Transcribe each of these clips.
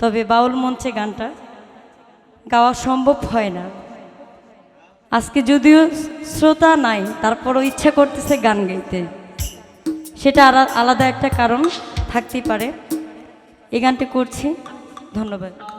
তবে বাউল মঞ্চে গানটা গাওয়া সম্ভব হয় না। আজকে যদিও শ্রোতা নাই, তারপরও ইচ্ছা করতেছে গান গাইতে। সেটা আলা- আলাদা একটা কারণ থাকতেই পারে। এই গানটি করছি। ধন্যবাদ।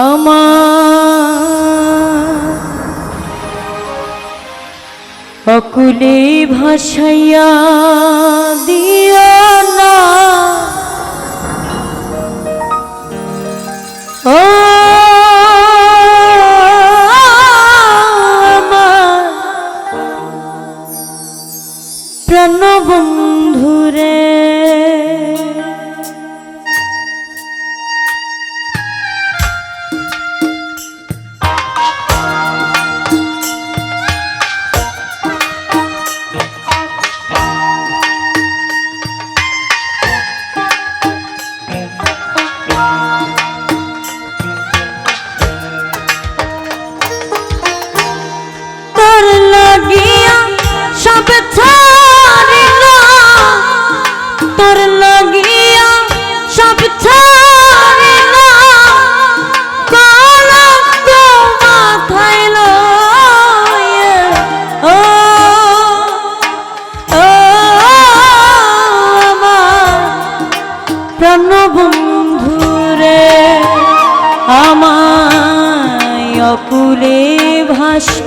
আমার অকুলে ভাসাইয়া দিও না। ও অকুলে ভাসাইয়া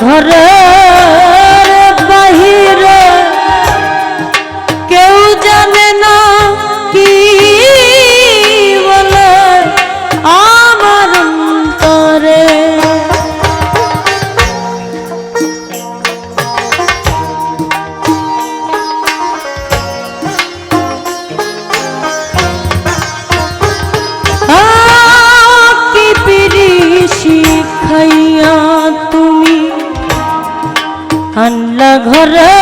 ঘরে Sarah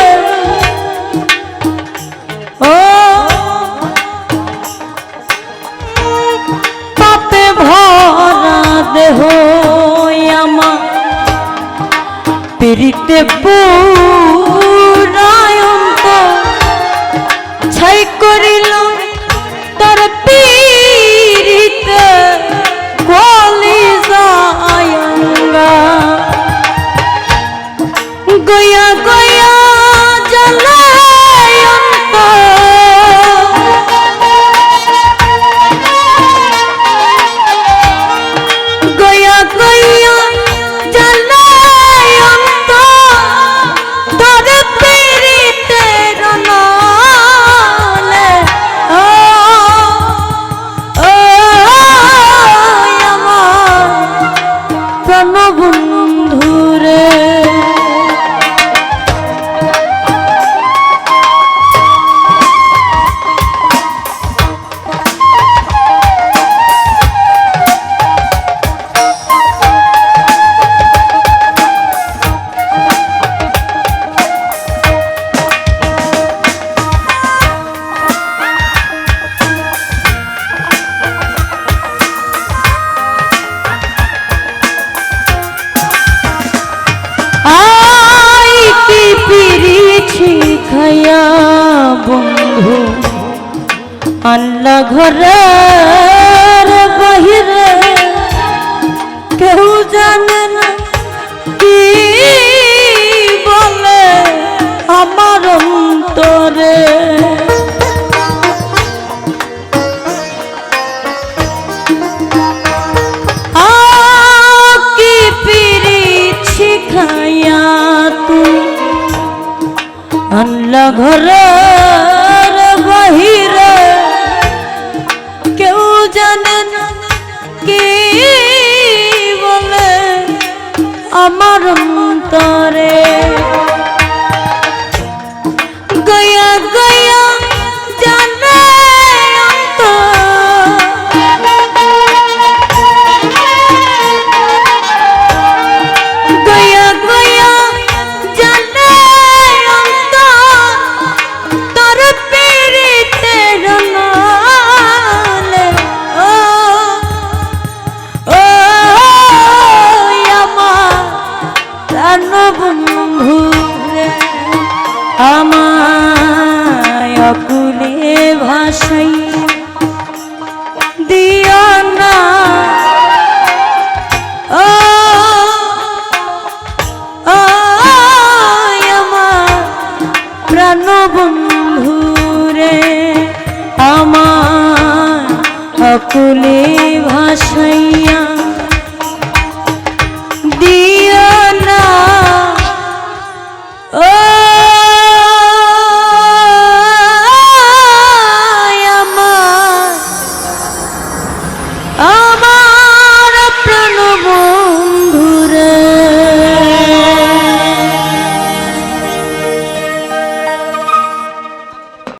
দেহ আমার পিরিতে পুরায়ন্ত ছাই করিল তার বন্ধু আল্লাহ ঘরের বাহিরে কেউ জানে না কি বলে আমার অন্তরে। কেউ জানে না কি বলে আমার অন্তরে? গয়া গয়া বন্ধুরে আমার অকুলে ভাসাইয়া